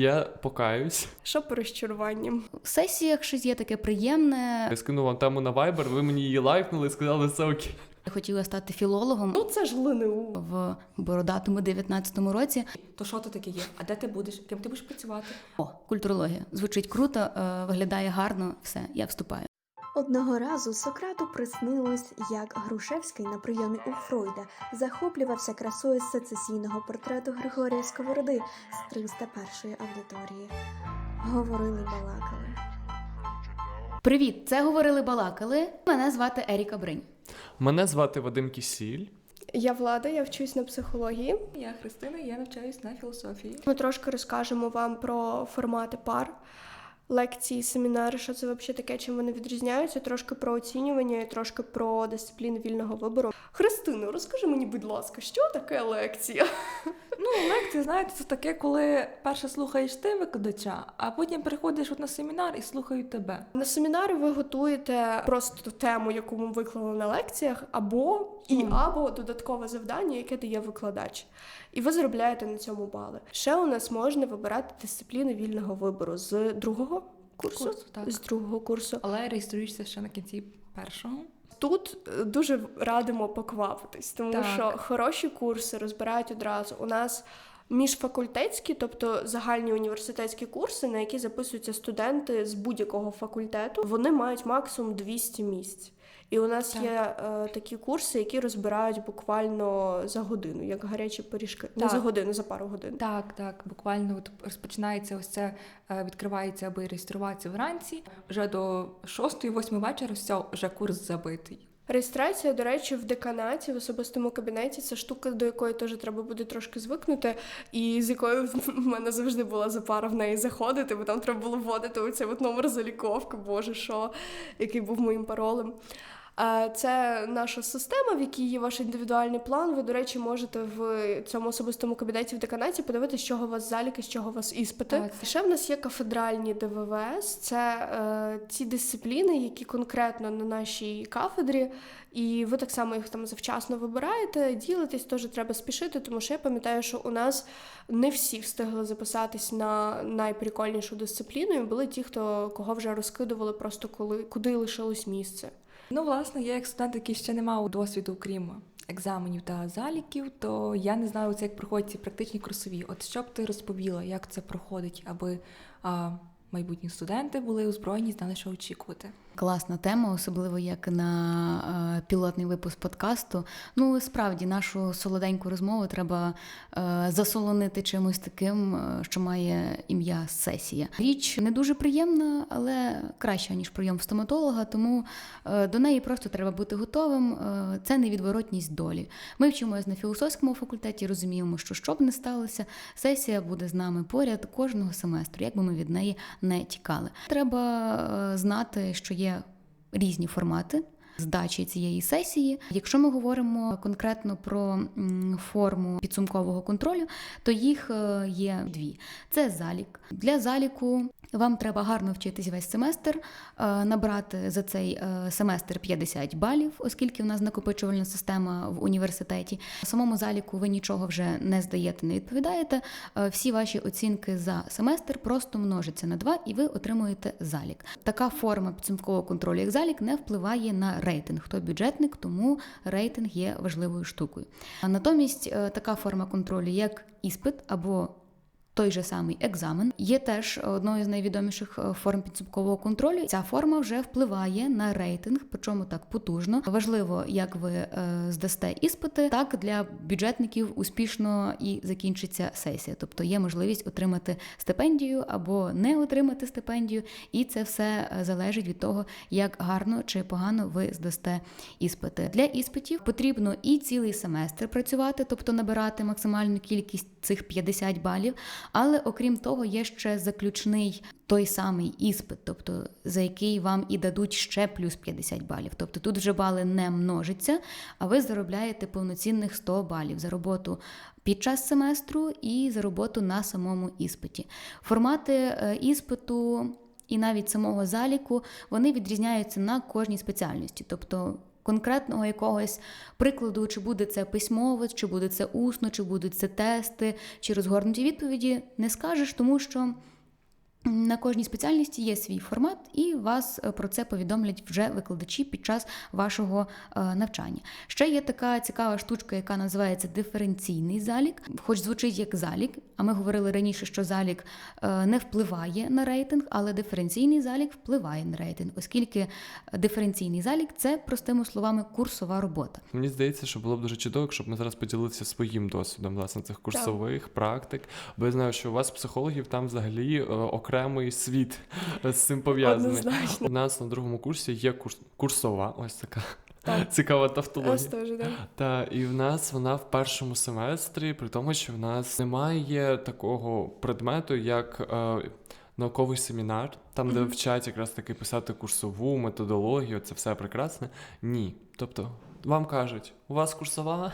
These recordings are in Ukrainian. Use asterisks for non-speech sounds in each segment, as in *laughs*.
Я покаюсь. Що по розчаруванням? В сесіях щось є таке приємне. Я скинув вам тему на Viber, ви мені її лайкнули і сказали, все окей. Я хотіла стати філологом Ну це ж ЛНУ. в бородатому 19-му році. То що то таке є? А де ти будеш? Ким ти будеш працювати? О, культурологія. Звучить круто, е, виглядає гарно. Все, я вступаю. Одного разу Сократу приснилось, як Грушевський на прийомі у Фройда захоплювався красою сецесійного портрету Григорія Сковороди з 301-ї аудиторії. Говорили балакали. Привіт, це говорили балакали. Мене звати Еріка Бринь. Мене звати Вадим Кісіль. Я влада, я вчусь на психології. Я Христина, я навчаюсь на філософії. Ми трошки розкажемо вам про формати пар, лекції, семінари, що це взагалі таке, чим вони відрізняються, трошки про оцінювання і трошки про дисципліни вільного вибору. Христина, розкажи мені, будь ласка, що таке лекція? Ну, лекції, знаєте, це таке, коли перше слухаєш ти викладача, а потім приходиш от на семінар і слухають тебе. На семінарі ви готуєте просто тему, яку ми виклали на лекціях, або і або додаткове завдання, яке дає викладач. І ви заробляєте на цьому бали. Ще у нас можна вибирати дисципліни вільного вибору з другого курсу. Курсу, так. З другого курсу. Але реєструєшся ще на кінці першого. Тут е, дуже радимо поквапитись, тому Так. що хороші курси розбирають одразу. У нас міжфакультетські, тобто загальні університетські курси, на які записуються студенти з будь-якого факультету, вони мають максимум 200 місць. І у нас Так. є е, такі курси, які розбирають буквально за годину, як гарячі пиріжки. Не за годину, за пару годин. Так, так, буквально от розпочинається ось це, е, відкривається, аби реєструватися вранці. Вже до 6-8 вечора все, вже курс забитий. Реєстрація, до речі, в деканаті, в особистому кабінеті, це штука, до якої теж треба буде трошки звикнути, і з якою в мене завжди була запара в неї заходити, бо там треба було вводити оцей от номер заліковки, боже що, який був моїм паролем. Це наша система, в якій є ваш індивідуальний план. Ви, до речі, можете в цьому особистому кабінеті в деканаті подивитися, з чого у вас заліки, з чого у вас іспити. Так. Ще в нас є кафедральні ДВВС. Це е, ті дисципліни, які конкретно на нашій кафедрі, і ви так само їх там завчасно вибираєте. Ділитись теж треба спішити, тому що я пам'ятаю, що у нас не всі встигли записатись на найприкольнішу дисципліну. І були ті, хто кого вже розкидували просто коли куди лишилось місце. Ну, власне, я як студент, який ще не мав досвіду, крім екзаменів та заліків, то я не знаю, це як проходять ці практичні курсові. От що б ти розповіла, як це проходить, аби а, майбутні студенти були озброєні, знали, що очікувати. Класна тема, особливо як на е, пілотний випуск подкасту. Ну, справді, нашу солоденьку розмову треба е, засолонити чимось таким, е, що має ім'я сесія. Річ не дуже приємна, але краща ніж прийом в стоматолога, тому до неї просто треба бути готовим. Це невідворотність долі. Ми вчимося на філософському факультеті, розуміємо, що що б не сталося, сесія буде з нами поряд кожного семестру, як би ми від неї не тікали. Треба знати, що є різні формати. Здачі цієї сесії. Якщо ми говоримо конкретно про форму підсумкового контролю, то їх е, є дві: це залік. Для заліку вам треба гарно вчитись весь семестр, е, набрати за цей е, семестр 50 балів, оскільки в нас накопичувальна система в університеті. Самому заліку ви нічого вже не здаєте, не відповідаєте. Всі ваші оцінки за семестр просто множаться на 2 і ви отримуєте залік. Така форма підсумкового контролю, як залік, не впливає на рейтинг. Хто бюджетник, тому рейтинг є важливою штукою. А натомість е, така форма контролю, як іспит або той же самий екзамен є теж одною з найвідоміших е, форм підсумкового контролю. Ця форма вже впливає на рейтинг, причому так потужно. Важливо, як ви е, здасте іспити, так для бюджетників успішно і закінчиться сесія. Тобто є можливість отримати стипендію або не отримати стипендію, і це все е, залежить від того, як гарно чи погано ви здасте іспити. Для іспитів потрібно і цілий семестр працювати, тобто набирати максимальну кількість цих 50 балів. Але окрім того, є ще заключний той самий іспит, тобто за який вам і дадуть ще плюс 50 балів. Тобто тут вже бали не множаться, а ви заробляєте повноцінних 100 балів за роботу під час семестру і за роботу на самому іспиті. Формати е, іспиту. І навіть самого заліку вони відрізняються на кожній спеціальності. Тобто конкретного якогось прикладу, чи буде це письмово, чи буде це усно, чи будуть це тести, чи розгорнуті відповіді, не скажеш, тому що. На кожній спеціальності є свій формат, і вас е, про це повідомлять вже викладачі під час вашого е, навчання. Ще є така цікава штучка, яка називається диференційний залік, хоч звучить як залік. А ми говорили раніше, що залік е, не впливає на рейтинг, але диференційний залік впливає на рейтинг, оскільки диференційний залік це простими словами курсова робота. Мені здається, що було б дуже чудово, якщо б ми зараз поділилися своїм досвідом власне цих курсових практик. Бо я знаю, що у вас психологів там взагалі е, окремий світ з цим пов'язаний. Однозначно. У нас на другому курсі є курс курсова, ось така Так. *laughs* цікава Ось тавтологія. теж, да. Та і в нас вона в першому семестрі, при тому, що в нас немає такого предмету, як е, науковий семінар, там, де вчать якраз таки писати курсову методологію, це все прекрасне. Ні. Тобто, вам кажуть, у вас курсова.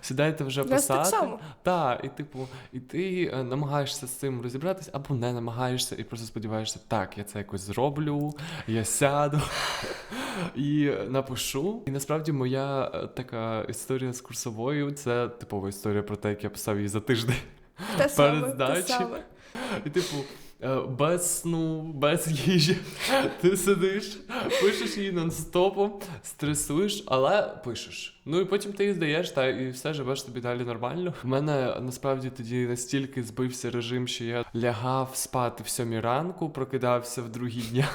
Сідайте вже так писати. само. Так, і типу, і ти е, намагаєшся з цим розібратися, або не намагаєшся, і просто сподіваєшся, так, я це якось зроблю, я сяду і напишу. І насправді моя е, така історія з курсовою це типова історія про те, як я писав її за тиждень. Те здачі. саме. І типу. е, Без сну, без їжі. Ти сидиш, пишеш її нон-стопом, стресуєш, але пишеш. Ну і потім ти її здаєш, та і все живеш тобі далі нормально. У мене насправді тоді настільки збився режим, що я лягав спати в сьомій ранку, прокидався в другі дня.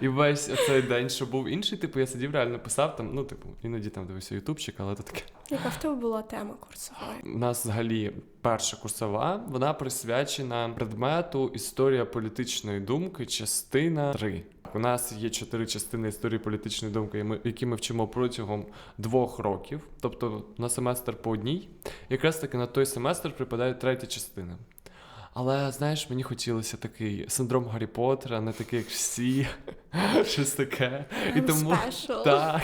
І весь цей день, що був інший, типу, я сидів, реально писав там, ну, типу, іноді там дивився ютубчик, але то таке. Яка в тебе була тема курсової? У нас взагалі перша курсова, вона присвячена предмету історія політичної думки, частина 3. У нас є чотири частини історії політичної думки, які ми вчимо протягом двох років, тобто на семестр по одній. Якраз таки на той семестр припадає третя частина. Але знаєш, мені хотілося такий синдром Гаррі Поттера, не такий, як всі, *laughs* щось таке. І тому так.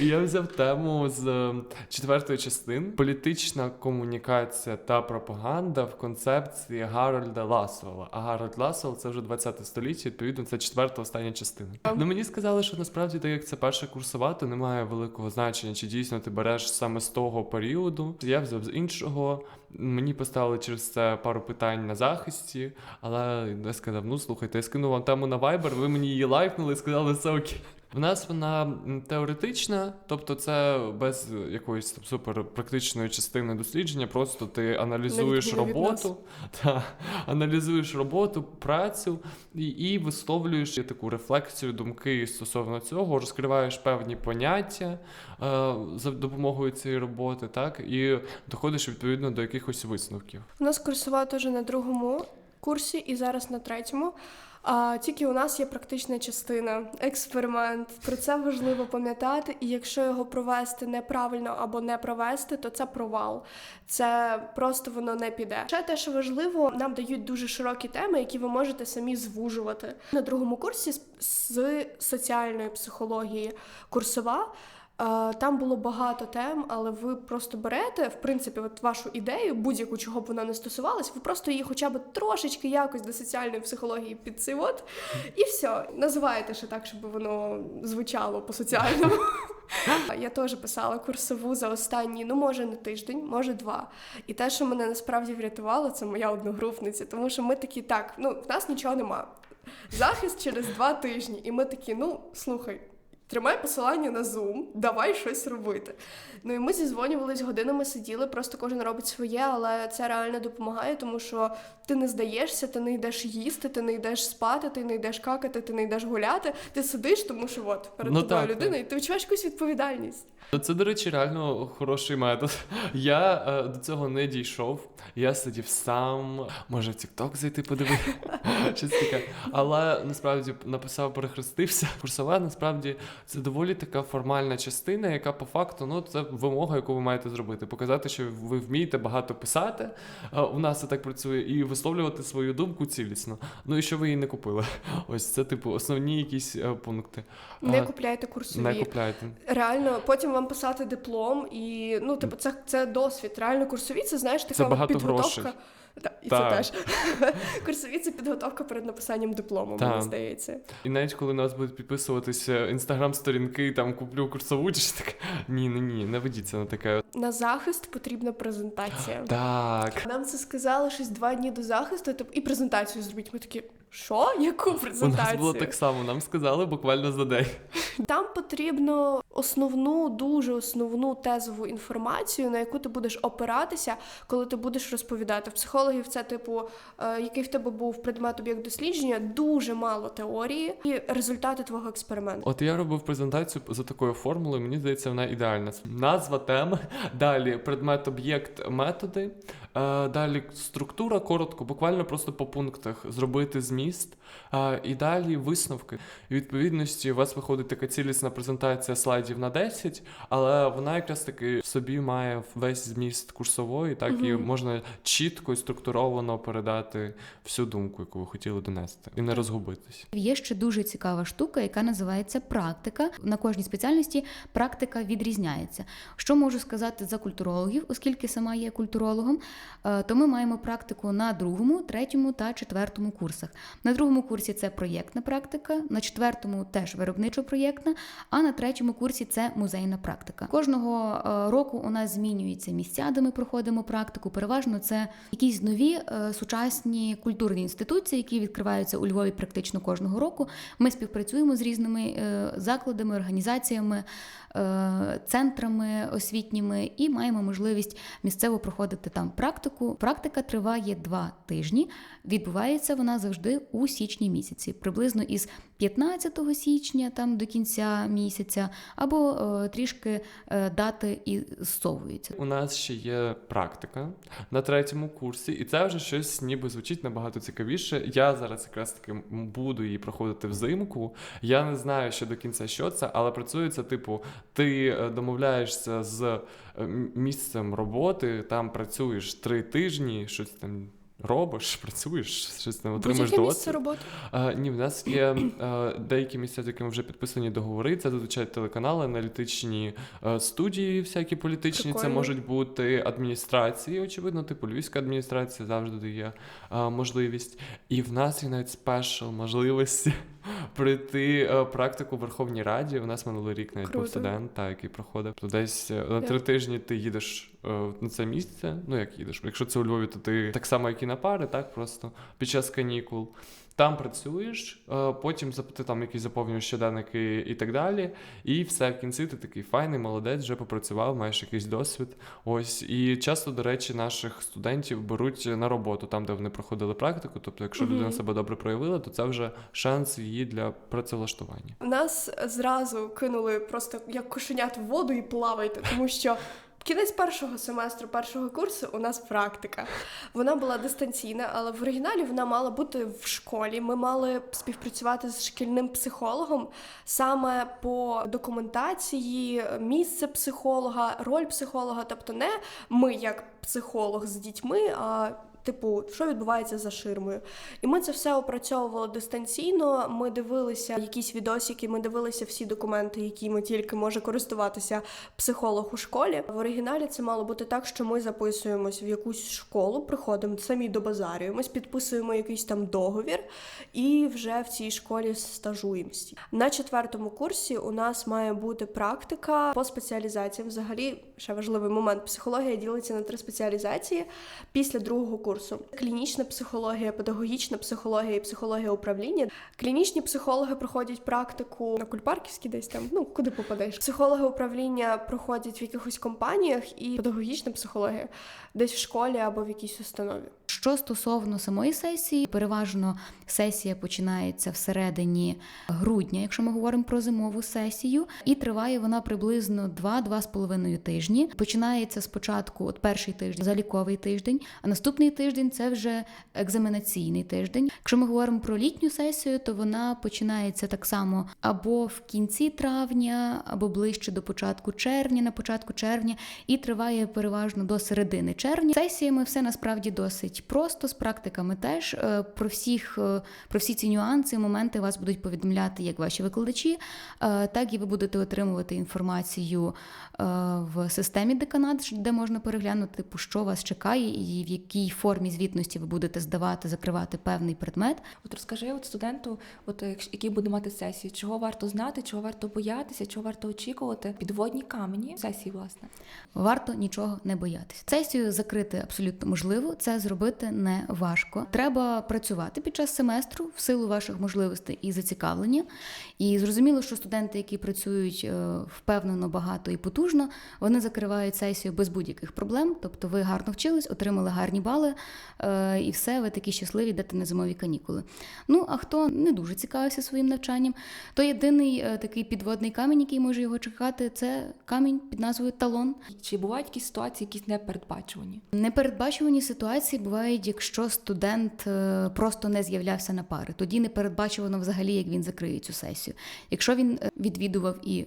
Я взяв тему з е, четвертої частини політична комунікація та пропаганда в концепції Гарольда Ласуела. А Гарольд Ласуел це вже 20 століття, відповідно, це четверта остання частина. Ну мені сказали, що насправді, так як це перша курсова, то немає великого значення, чи дійсно ти береш саме з того періоду. Я взяв з іншого. Мені поставили через це пару питань на захисті, але я сказав: ну слухайте, я скинув вам тему на Viber, ви мені її лайкнули і сказали, все окей. В нас вона теоретична, тобто це без якоїсь там супер практичної частини дослідження, просто ти аналізуєш роботу, *laughs* та, аналізуєш роботу, працю і, і висловлюєш таку рефлексію, думки стосовно цього, розкриваєш певні поняття е, за допомогою цієї роботи, так, і доходиш відповідно до якихось висновків. У нас курсова теж на другому курсі і зараз на третьому. А тільки у нас є практична частина, експеримент. Про це важливо пам'ятати, і якщо його провести неправильно або не провести, то це провал. Це просто воно не піде. Ще те, що важливо, нам дають дуже широкі теми, які ви можете самі звужувати. На другому курсі з соціальної психології курсова. Там було багато тем, але ви просто берете, в принципі, от вашу ідею, будь-яку чого б вона не стосувалась, ви просто її хоча б трошечки якось до соціальної психології під цей от, і все. Називаєте ще так, щоб воно звучало по-соціальному. *laughs* Я теж писала курсову за останні, ну може не тиждень, може два. І те, що мене насправді врятувало, це моя одногрупниця, тому що ми такі, так, ну в нас нічого нема. Захист через два тижні. І ми такі, ну слухай. Тримай посилання на Zoom, давай щось робити. Ну і ми зізвонювались годинами, сиділи, просто кожен робить своє, але це реально допомагає, тому що ти не здаєшся, ти не йдеш їсти, ти не йдеш спати, ти не йдеш какати, ти не йдеш гуляти. Ти сидиш, тому що от перед Ну тобою так, людина, так. і ти відчуваєш якусь відповідальність. Ну, Це, до речі, реально хороший метод. *laughs* Я е, до цього не дійшов. Я сидів сам, може в TikTok зайти подивитися. *laughs* Але насправді написав, перехрестився. Курсова насправді це доволі така формальна частина, яка по факту ну це вимога, яку ви маєте зробити. Показати, що ви вмієте багато писати. Е, У нас це так працює, і висловлювати свою думку цілісно. Ну і що ви її не купили. *laughs* Ось це, типу, основні якісь е, пункти. Не Е, купляйте курсові. не купляйте. Реально, потім вам писати диплом, і ну, типу, це, це досвід. Реально, курсові, це знаєш, така Це багато підготовка. грошей. Да, і Так. це теж. *laughs* Курсові це підготовка перед написанням диплому, Так. мені здається. І навіть коли нас будуть підписуватися інстаграм-сторінки, там куплю курсову, чи так. Ні, ні, ні, не ведіться на таке. На захист потрібна презентація. Так. Нам це сказали щось два дні до захисту, і презентацію зробіть. Ми такі, що? Яку У нас було так само, нам сказали буквально за день. Там потрібно основну, дуже основну тезову інформацію, на яку ти будеш опиратися, коли ти будеш розповідати. В психологів це, типу, е, який в тебе був предмет об'єкт дослідження, дуже мало теорії і результати твого експерименту. От я робив презентацію за такою формулою, мені здається, вона ідеальна. Назва теми, далі предмет, об'єкт, методи, далі структура, коротко, буквально просто по пунктах зробити зміст, е, і далі висновки. І відповідності у вас виходить така цілісна презентація слайдів на 10, але вона якраз таки в собі має весь зміст курсової, так і можна чітко і структуровано передати всю думку, яку ви хотіли донести, і не розгубитись. Є ще дуже цікава штука, яка називається практика. На кожній спеціальності практика відрізняється. Що можу сказати за культурологів, оскільки сама є культурологом, е, то ми маємо практику на другому, третьому та четвертому курсах. На другому курсі це проєктна практика, на четвертому теж виробничо-проєктна, а на третьому курсі це музейна практика. Кожного е, року у нас змінюються місця, де ми проходимо практику. Переважно це якісь нові е, сучасні культурні інституції, які відкриваються у Львові практично кожного року. Ми співпрацюємо з різними е, закладами, організаціями, е, центрами освітніми і маємо можливість місцево проходити там практику. Практика триває два тижні. Відбувається вона завжди у січні місяці, приблизно із 15 січня там до кінця місяця, або е, трішки е, дати і зсовуються. У нас ще є практика на третьому курсі, і це вже щось ніби звучить набагато цікавіше. Я зараз якраз таки буду її проходити взимку. Я не знаю ще до кінця, що це, але працює це, типу, ти е, домовляєшся з е, місцем роботи, там працюєш три тижні, щось там. Робиш, *laughs* працюєш, щось не отримаєш Будь-яке місце роботи. А, ні, в нас є а, деякі місця, з якими вже підписані договори. Це зазвичай телеканали, аналітичні а, студії, всякі політичні. Це можуть бути адміністрації, очевидно, типу Львівська адміністрація завжди дає а, можливість. І в нас є навіть спешл можливості пройти е, практику в Верховній Раді. У нас минулий рік навіть був Круто. студент, та, який проходив. То десь е, на три тижні ти їдеш е, на це місце. Ну як їдеш? Якщо це у Львові, то ти так само, як і на пари, так просто під час канікул. Там працюєш, е, потім ти там якісь заповнюєш щоденники і так далі. І все в кінці ти такий файний, молодець, вже попрацював, маєш якийсь досвід. Ось і часто, до речі, наших студентів беруть на роботу там, де вони проходили практику. Тобто, якщо Мгм. людина себе добре проявила, то це вже шанс її для працевлаштування. Нас зразу кинули просто як кошенят в воду і плавайте, тому що. Кінець першого семестру першого курсу у нас практика. Вона була дистанційна, але в оригіналі вона мала бути в школі. Ми мали співпрацювати з шкільним психологом саме по документації, місце психолога, роль психолога. Тобто не ми як психолог з дітьми, а типу, що відбувається за ширмою. І ми це все опрацьовували дистанційно. Ми дивилися якісь відосики, ми дивилися всі документи, якими тільки може користуватися психолог у школі. В оригіналі це мало бути так, що ми записуємось в якусь школу, приходимо самі до базарюємось, підписуємо якийсь там договір і вже в цій школі стажуємося. На четвертому курсі у нас має бути практика по спеціалізаціям. Взагалі, ще важливий момент. Психологія ділиться на три спеціалізації після другого курсу: клінічна психологія, педагогічна психологія і психологія управління. Клінічні психологи проходять практику на Кульпарківській десь там, ну куди попадеш. Психологи управління проходять в якихось компаніях, і педагогічна психологія десь в школі або в якійсь установі. Що стосовно самої сесії, переважно сесія починається всередині грудня, якщо ми говоримо про зимову сесію, і триває вона приблизно 2-2,5 тижні. Починається спочатку, от перший тиждень, заліковий тиждень, а наступний тиждень це вже екзаменаційний тиждень. Якщо ми говоримо про літню сесію, то вона починається так само або в кінці травня, або ближче до початку червня, на початку червня, і триває переважно до середини червня. Сесіями все насправді досить просто, з практиками теж Е, про всіх е, про всі ці нюанси, моменти вас будуть повідомляти як ваші викладачі, е, так і ви будете отримувати інформацію в системі деканат, де можна переглянути, типу, що вас чекає, і в якій формі звітності ви будете здавати, закривати певний предмет. От розкажи от студенту, от якщо- який буде мати сесію, чого варто знати, чого варто боятися, чого варто очікувати. Підводні камені сесії, власне. Варто нічого не боятися. Сесію закрити абсолютно можливо. Це зробити не важко. Треба працювати під час семестру в силу ваших можливостей і зацікавлення. І зрозуміло, що студенти, які працюють е, впевнено, багато і потужно, вони закривають сесію без будь-яких проблем. Тобто, ви гарно вчились, отримали гарні бали, е, і все, ви такі щасливі, йдете на зимові канікули. Ну а хто не дуже цікавився своїм навчанням, то єдиний е, такий підводний камінь, який може його чекати, це камінь під назвою талон. Чи бувають якісь ситуації, якісь непередбачувані? Непередбачувані ситуації бувають, якщо студент е, просто не з'являвся на пари. Тоді не передбачувано взагалі, як він закриє цю сесію. Якщо він відвідував і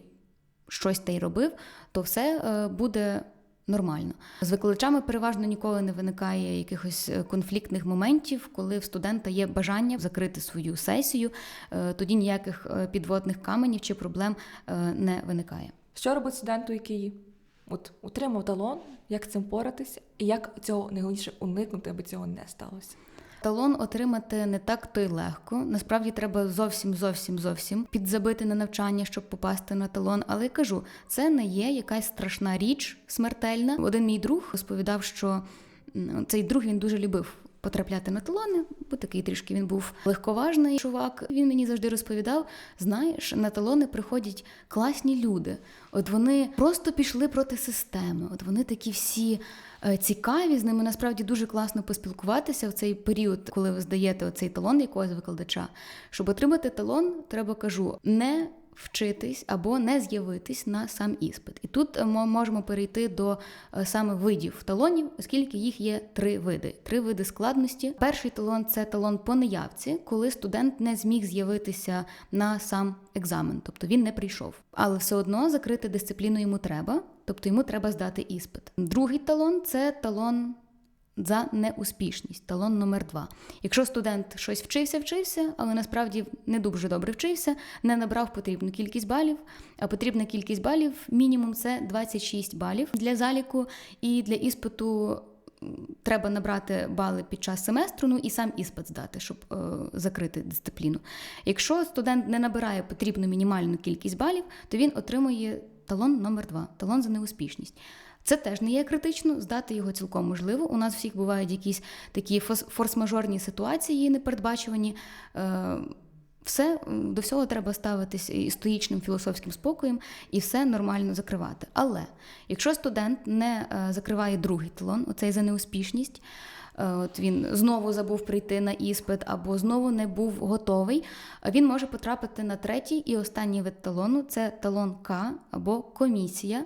щось та й робив, то все е, буде. Нормально з викладачами переважно ніколи не виникає якихось е, конфліктних моментів, коли в студента є бажання закрити свою сесію, е, тоді ніяких підводних каменів чи проблем не виникає. Що робить студенту, який от отримав талон, як цим поратися, і як цього найголовніше уникнути, аби цього не сталося? Талон отримати не так то й легко. Насправді треба зовсім, зовсім, зовсім підзабити на навчання, щоб попасти на талон. Але я кажу, це не є якась страшна річ смертельна. Один мій друг розповідав, що цей друг він дуже любив. Потрапляти на талони, бо такий трішки він був легковажний чувак. Він мені завжди розповідав: знаєш, на талони приходять класні люди. От вони просто пішли проти системи. От вони такі всі е, цікаві, з ними насправді дуже класно поспілкуватися в цей період, коли ви здаєте оцей талон якогось викладача. Щоб отримати талон, треба кажу, не вчитись або не з'явитись на сам іспит. І тут е, ми можемо перейти до е, саме видів талонів, оскільки їх є три види: три види складності. Перший талон це талон по неявці, коли студент не зміг з'явитися на сам екзамен, тобто він не прийшов. Але все одно закрити дисципліну йому треба, тобто йому треба здати іспит. Другий талон це талон. За неуспішність, талон номер два. Якщо студент щось вчився, вчився, але насправді не дуже добре вчився, не набрав потрібну кількість балів, а потрібна кількість балів мінімум це 26 балів для заліку, і для іспиту треба набрати бали під час семестру, ну і сам іспит здати, щоб е, закрити дисципліну. Якщо студент не набирає потрібну мінімальну кількість балів, то він отримує талон номер два, талон за неуспішність. Це теж не є критично, здати його цілком можливо. У нас всіх бувають якісь такі форс-мажорні ситуації непередбачувані. Е, Все до всього треба ставитись і стоїчним філософським спокоєм і все нормально закривати. Але якщо студент не е, закриває другий талон, оцей за неуспішність, от він знову забув прийти на іспит або знову не був готовий, е, він може потрапити на третій і останній вид талону це талон К або комісія.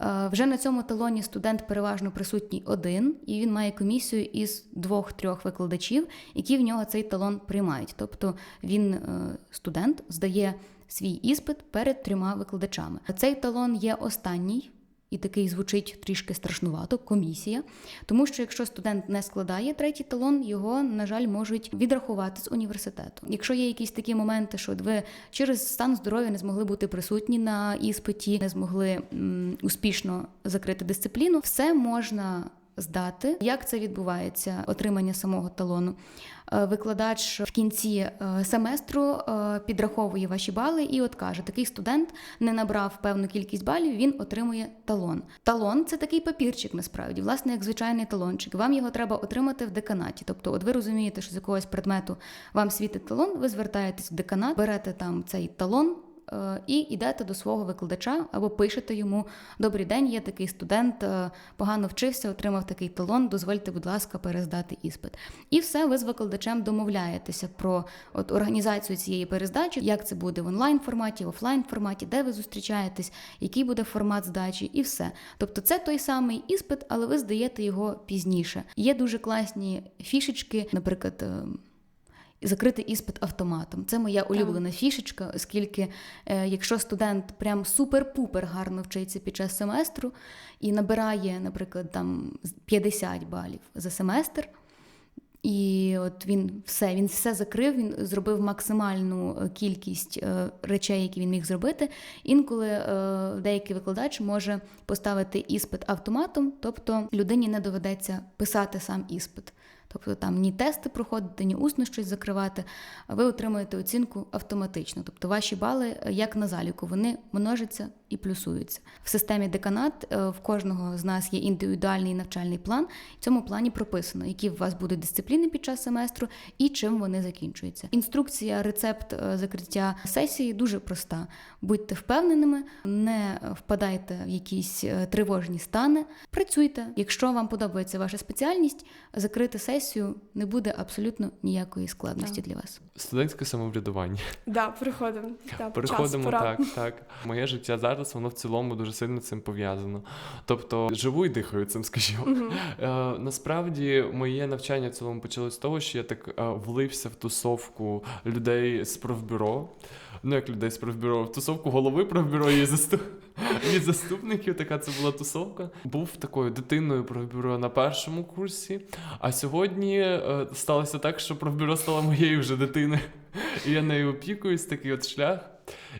Е, Вже на цьому талоні студент переважно присутній один, і він має комісію із двох-трьох викладачів, які в нього цей талон приймають. Тобто він, е, студент, здає свій іспит перед трьома викладачами. Цей талон є останній. І такий звучить трішки страшнувато, комісія. Тому що якщо студент не складає третій талон, його, на жаль, можуть відрахувати з університету. Якщо є якісь такі моменти, що ви через стан здоров'я не змогли бути присутні на іспиті, не змогли м, успішно закрити дисципліну, все можна здати. Як це відбувається? Отримання самого талону. Е, Викладач в кінці е, семестру е, підраховує ваші бали і от каже: такий студент не набрав певну кількість балів, він отримує талон. Талон це такий папірчик, насправді, власне, як звичайний талончик. Вам його треба отримати в деканаті. Тобто, от ви розумієте, що з якогось предмету вам світить талон, ви звертаєтесь в деканат, берете там цей талон. Е, І йдете до свого викладача або пишете йому: Добрий день, є такий студент, е, погано вчився, отримав такий талон. Дозвольте, будь ласка, перездати іспит. І все, ви з викладачем домовляєтеся про от організацію цієї перездачі, як це буде в онлайн форматі, в офлайн форматі, де ви зустрічаєтесь, який буде формат здачі, і все. Тобто, це той самий іспит, але ви здаєте його пізніше. Є дуже класні фішечки, наприклад. Закрити іспит автоматом. Це моя улюблена фішечка, оскільки е, якщо студент прям супер-пупер гарно вчиться під час семестру і набирає, наприклад, там 50 балів за семестр, І от він все, він все закрив, він зробив максимальну е, кількість е, речей, які він міг зробити. Інколи е, деякий викладач може поставити іспит автоматом, тобто людині не доведеться писати сам іспит. Тобто там ні тести проходити, ні усно щось закривати, ви отримуєте оцінку автоматично. Тобто ваші бали, е, як на заліку, вони множаться і плюсуються. В системі деканат е, в кожного з нас є індивідуальний навчальний план. В цьому плані прописано, які в вас будуть дисципліни під час семестру і чим вони закінчуються. Інструкція, рецепт е, закриття сесії дуже проста. Будьте впевненими, не впадайте в якісь е, тривожні стани. Працюйте. Якщо вам подобається ваша спеціальність, закрити сесію не буде абсолютно ніякої складності для вас. Студентське самоврядування. Да, переходимо. *laughs* Да, Переходимо час, так, так. Моє життя зараз воно в цілому дуже сильно цим пов'язано. Тобто живу і дихаю цим, скажімо. Е, насправді, моє навчання в цілому почалось з того, що я так е, влився в тусовку людей з профбюро. Ну, як людей з профбюро, в тусовку голови профбюро і заступ... і заступників. Така це була тусовка. Був такою дитиною профбюро на першому курсі. А сьогодні е, сталося так, що профбюро стало моєю вже дитиною. І я нею опікуюсь, такий от шлях.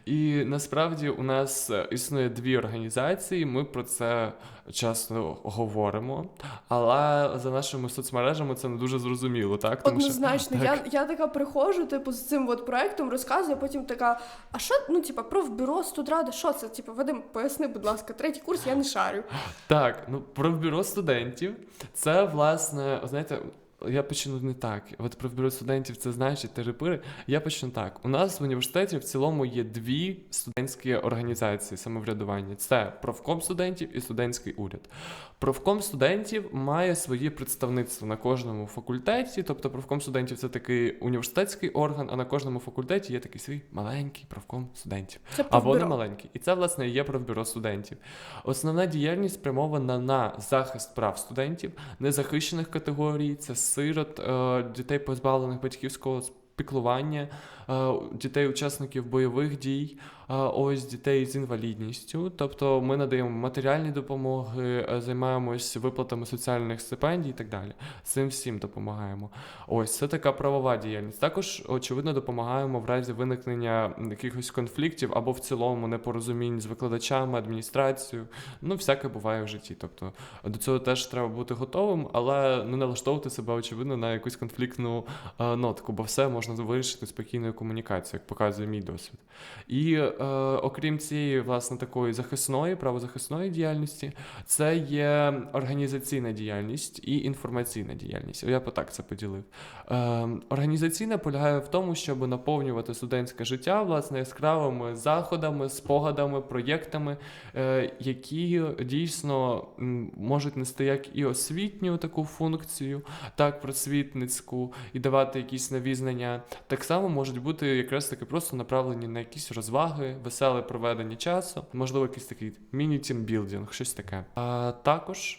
І насправді у нас е, існує дві організації. Ми про це часто говоримо, але за нашими соцмережами це не дуже зрозуміло, так? що- Однозначно, так. я, я така приходжу, типу, з цим от проектом розказую, а потім така, а що, ну, типа, профбюро, студрада, що це? Типу, Вадим, поясни, будь ласка, третій курс я не шарю. Так, ну про бюро студентів це власне, знаєте. Я почну не так. От про бюро студентів це значить терепири. Я почну так. У нас в університеті в цілому є дві студентські організації самоврядування: це профком студентів і студентський уряд. Профком студентів має своє представництво на кожному факультеті. Тобто, профком студентів це такий університетський орган, а на кожному факультеті є такий свій маленький профком студентів. Це Або не маленький. І це, власне, і є профбюро студентів. Основна діяльність спрямована на захист прав студентів, незахищених категорій, це сирот, е, дітей позбавлених батьківського піклування, е, дітей учасників бойових дій, ось дітей з інвалідністю. Тобто ми надаємо матеріальні допомоги, е, займаємось виплатами соціальних стипендій і так далі. Цим всім допомагаємо. Ось це така правова діяльність. Також, очевидно, допомагаємо в разі виникнення якихось конфліктів або в цілому непорозумінь з викладачами, адміністрацією. Ну, всяке буває в житті. Тобто до цього теж треба бути готовим, але не налаштовувати себе, очевидно, на якусь конфліктну е, нотку, бо все можна вирішити спокійною комунікацією, як показує мій досвід. І е, окрім цієї, власне, такої захисної, правозахисної діяльності, це є організаційна діяльність і інформаційна діяльність. Я б так це поділив. Е, організаційна полягає в тому, щоб наповнювати студентське життя власне яскравими заходами, спогадами, проєктами, е, які дійсно можуть нести як і освітню таку функцію, так просвітницьку, і давати якісь нові знання. Так само можуть бути якраз таки просто направлені на якісь розваги, веселе проведення часу, можливо, якийсь такий міні-тімбілдинг, щось таке. А також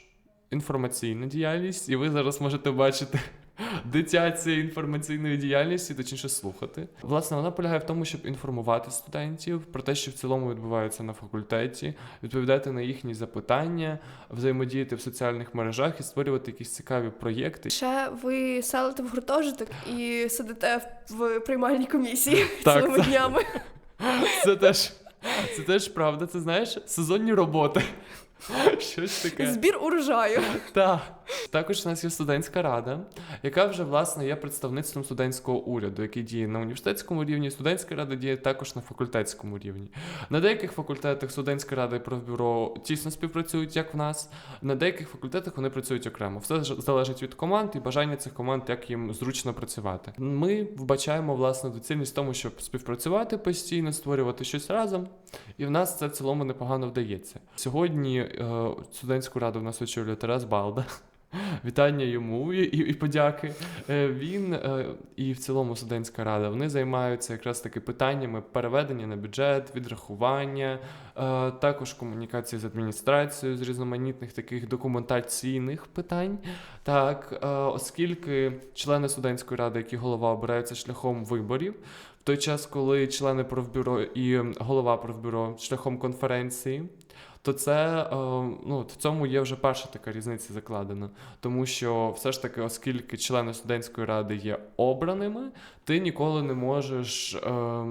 інформаційна діяльність, і ви зараз можете бачити. *laughs* Дитя цієї інформаційної діяльності, точніше слухати. Власне, вона полягає в тому, щоб інформувати студентів про те, що в цілому відбувається на факультеті, відповідати на їхні запитання, взаємодіяти в соціальних мережах і створювати якісь цікаві проєкти. Ще ви селите в гуртожиток і сидите в, приймальній комісії цілими днями. *laughs* Це теж, це теж правда. Це знаєш, сезонні роботи. Щось таке. Збір урожаю. Так. Також у нас є студентська рада, яка вже власне є представництвом студентського уряду, який діє на університетському рівні. Студентська рада діє також на факультетському рівні. На деяких факультетах студентська рада і профбюро тісно співпрацюють, як в нас. На деяких факультетах вони працюють окремо. Все залежить від команд і бажання цих команд, як їм зручно працювати. Ми вбачаємо власне доцільність в тому, щоб співпрацювати постійно, створювати щось разом. І в нас це в цілому непогано вдається. Сьогодні е, студентську раду в нас очолює Тарас Балда. Вітання йому і, і, подяки. Е, Він е, і в цілому студентська рада вони займаються якраз таки питаннями переведення на бюджет, відрахування, е, також комунікації з адміністрацією з різноманітних таких документаційних питань. Так, оскільки члени студентської ради, як і голова, обираються шляхом виборів. В той час, коли члени профбюро і голова профбюро шляхом конференції, то це е, ну, в цьому є вже перша така різниця закладена. Тому що все ж таки, оскільки члени студентської ради є обраними, ти ніколи не можеш е,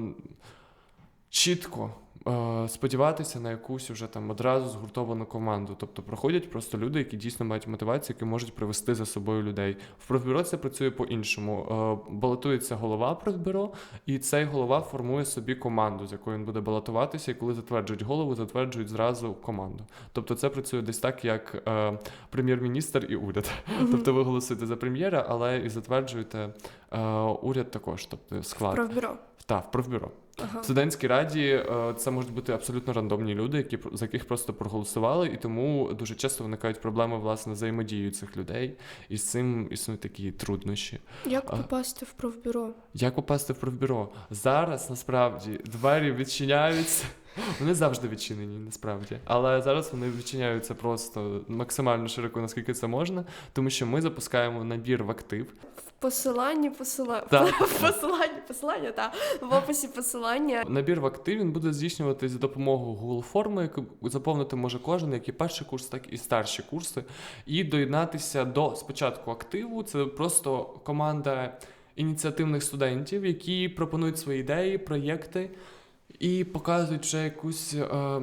чітко. Е, Сподіватися на якусь уже там одразу згуртовану команду. Тобто проходять просто люди, які дійсно мають мотивацію, які можуть привести за собою людей. В профбюро це працює по-іншому. Е, Балотується голова профбюро, і цей голова формує собі команду, з якою він буде балотуватися, і коли затверджують голову, затверджують зразу команду. Тобто це працює десь так, як е, прем'єр-міністр і уряд. Тобто ви голосуєте за прем'єра, але і затверджуєте е, уряд також, тобто склад. Правбюро. Так, в профбюро. Ага. В студентській раді е, це можуть бути абсолютно рандомні люди, які за яких просто проголосували, і тому дуже часто виникають проблеми власне взаємодії цих людей, і з цим існують такі труднощі. Як попасти в профбюро? Як попасти в профбюро? Зараз насправді двері відчиняються. Вони завжди відчинені, насправді. Але зараз вони відчиняються просто максимально широко, наскільки це можна, тому що ми запускаємо набір в актив. В посиланні посила... Так. *laughs* в посиланні, посилання, та в описі посилання. Набір в актив він буде здійснюватись за допомогою Google форми, яку заповнити може кожен, як і перший курс, так і старші курси, і доєднатися до спочатку активу. Це просто команда ініціативних студентів, які пропонують свої ідеї, проєкти. І показують вже якусь е, е,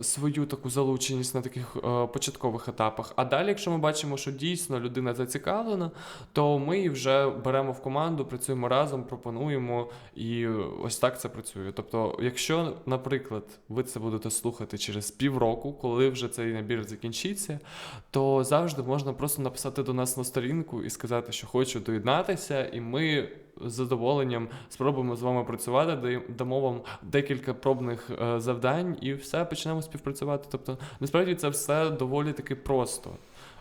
свою таку залученість на таких е, початкових етапах. А далі, якщо ми бачимо, що дійсно людина зацікавлена, то ми її вже беремо в команду, працюємо разом, пропонуємо, і ось так це працює. Тобто, якщо, наприклад, ви це будете слухати через півроку, коли вже цей набір закінчиться, то завжди можна просто написати до нас на сторінку і сказати, що хочу доєднатися, і ми з задоволенням спробуємо з вами працювати, дамо вам декілька пробних е, завдань, і все почнемо співпрацювати. Тобто, насправді це все доволі таки просто.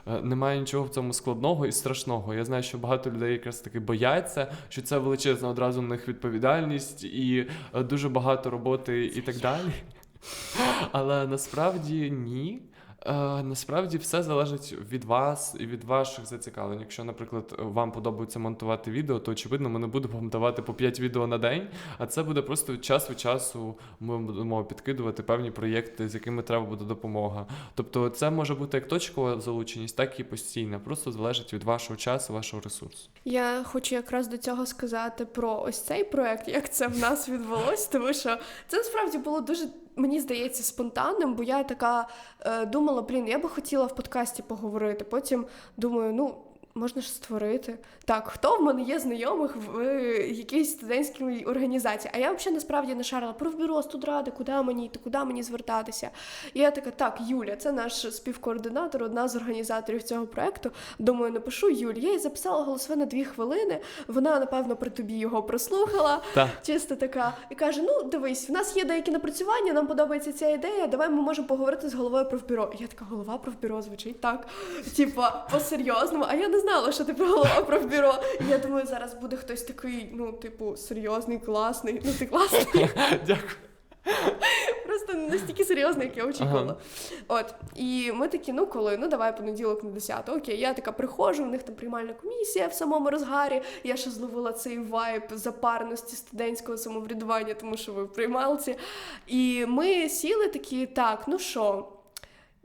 Е, Немає нічого в цьому складного і страшного. Я знаю, що багато людей якраз таки бояться, що це величезна одразу на них відповідальність і е, дуже багато роботи і так далі. Але насправді ні. Е, насправді все залежить від вас і від ваших зацікавлень. Якщо, наприклад, вам подобається монтувати відео, то очевидно ми не будемо вам давати по 5 відео на день, а це буде просто час від часу ми будемо підкидувати певні проєкти, з якими треба буде допомога. Тобто це може бути як точкова залученість, так і постійна. Просто залежить від вашого часу, вашого ресурсу. Я хочу якраз до цього сказати про ось цей проект, як це в нас відбулось, тому що це насправді було дуже. Мені здається, спонтанним, бо я така е, думала, блін, я би хотіла в подкасті поговорити. Потім думаю, ну можна ж створити. Так, хто в мене є знайомих в е, якійсь студентській організації? А я взагалі насправді не шарила профбюро, студради, куди мені йти, куди мені звертатися. І я така, так, Юля, це наш співкоординатор, одна з організаторів цього проекту. Думаю, напишу Юлі. Я їй записала голосове на дві хвилини. Вона, напевно, при тобі його прослухала. Так. Чисто така, і каже: Ну, дивись, в нас є деякі напрацювання, нам подобається ця ідея. Давай ми можемо поговорити з головою профбюро. Я така, голова профбюро звучить так. Типа, по-серйозному. А я не знала, що ти про профбюро. І я думаю, зараз буде хтось такий, ну, типу, серйозний, класний. Ну, ти класний. *laughs* Дякую. Просто не настільки серйозно, як я очікувала. Ага. От. І ми такі, ну коли, ну давай понеділок на 10. Окей, я така приходжу, у них там приймальна комісія в самому розгарі. Я ще зловила цей вайб запарності студентського самоврядування, тому що ви в приймалці. І ми сіли такі, так, ну що?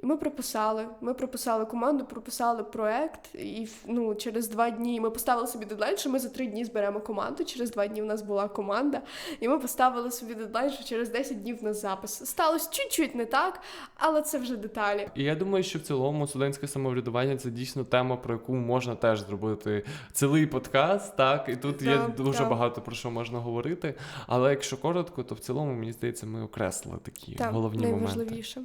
І ми прописали. Ми прописали команду, прописали проект, і ну, через два дні ми поставили собі дедлайн, що ми за три дні зберемо команду. Через два дні в нас була команда, і ми поставили собі дедлайн, що через 10 днів в нас запис. Сталося чуть-чуть не так, але це вже деталі. І я думаю, що в цілому студентське самоврядування це дійсно тема, про яку можна теж зробити цілий подкаст. Так, і тут є дуже так. багато про що можна говорити. Але якщо коротко, то в цілому мені здається, ми окреслили такі Так, головні моменти. найважливіше.